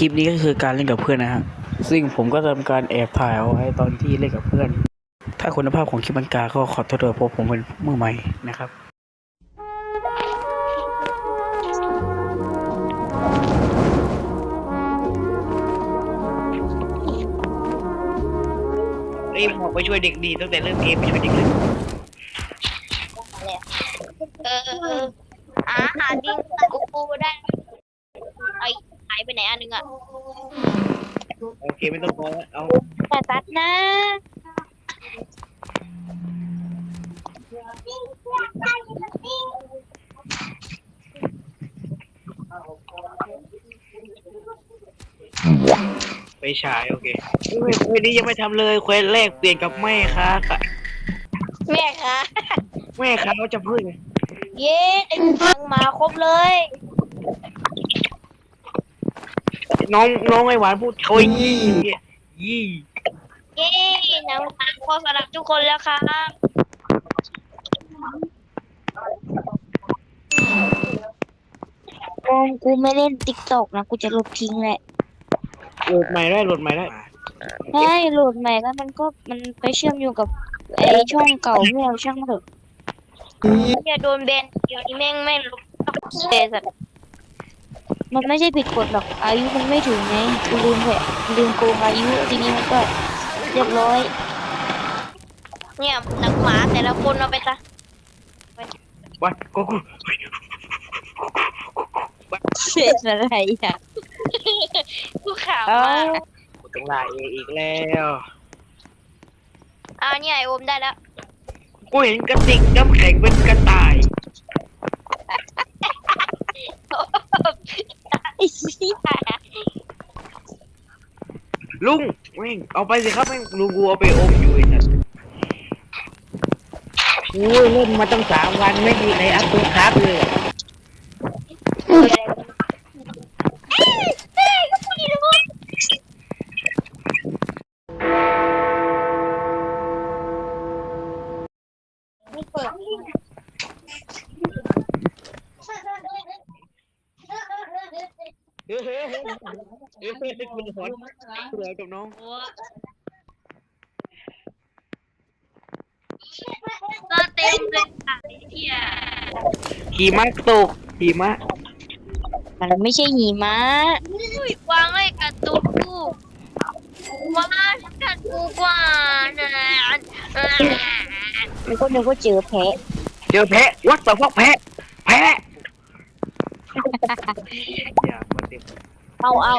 ลิปนี้ก็คือการเล่นกับเพื่อนนะฮะซึ่งผมก็ทำการแอบถ่ายเอาไว้ตอนที่เล่นกับเพื่อน ถ้าคุณภาพของคลิปมันกาก็ขอโทษด้วยเพราะผมเป็นมือใหม่นะครับรีบออกไปช่วยเด็กดีตั้งแต่เริ่มเกมไปช่วยเด็กเลยเออเออหาหาดิ้งกูกูได้ไอ้ หายไปไหนอันหนึงอะโอเคไม่ต้องรอแล้วเอาแต่ตัดนะไปฉายโอเคเฮ้ยเควสนี้ยังไม่ทำเลยเควสแรกเปลี่ยนกับแม่ค้าค่ะแม่คะแม่ค้าจะพึ่งเย้ไอ้ฟังมาครบเลย น้องน้องไอหวานพูดเขายี่ยี่เย้นำมาพอสำหรับทุกคนแล้วครับกูไม่เล่นติ๊กตอกนะ กูจะลบทิ้งแหละโหลดใหม่ได้โหลดใหม่ได้ใช่โหลดใหม่แล้วมันก็มันไปเชื่อมโยงกับไอช่องเก่าไม่เอาช่างเถอะอย่าโดนแบนเดี๋ยวนี้แม่งไม่รู้เสัตว์ มันไม่ใช่ผิดกฎหรอก อายุมันไม่ถึงไงกูลืมแหละลืมโกงอายุทีนี้มันก็เรียบร้อย เนี่ยหนักหมาแต่ละคนเอาไปซะวัดก็กูเป็นอะไรอะกูขาวมากกูต้องลาเออีกแล้วอ้าวเนี่ยไอโอมได้แล้ว กูเห็นกระติกน้ำแข็งเป็นกระต่าย ไอ้เหี้ย ลุงแม่งเอาไปสิครับแม่งลุงกูเอาไปอมอยู่ไอ้สัสโอ้ยเล่นมาตั้งสามวันไม่มีใครอัพตัวครับเลย เปิด เฮ้ยเฮ้ยเฮ้ยเฮ้ยคุณสอนคุณสอกับน้องก็เต็มเลยค่ะเหี้ยขี่ม้าตกขี่ม้ามันไม่ใช่หิมะอุ้ยวางไอ้กระตุกกูว้ากัดกูกว่านะมันก็นึกว่าเจอแพะ เจอแพะวัดต่อพวกแพะ แพะ อย่ามาเต็มเอาเอา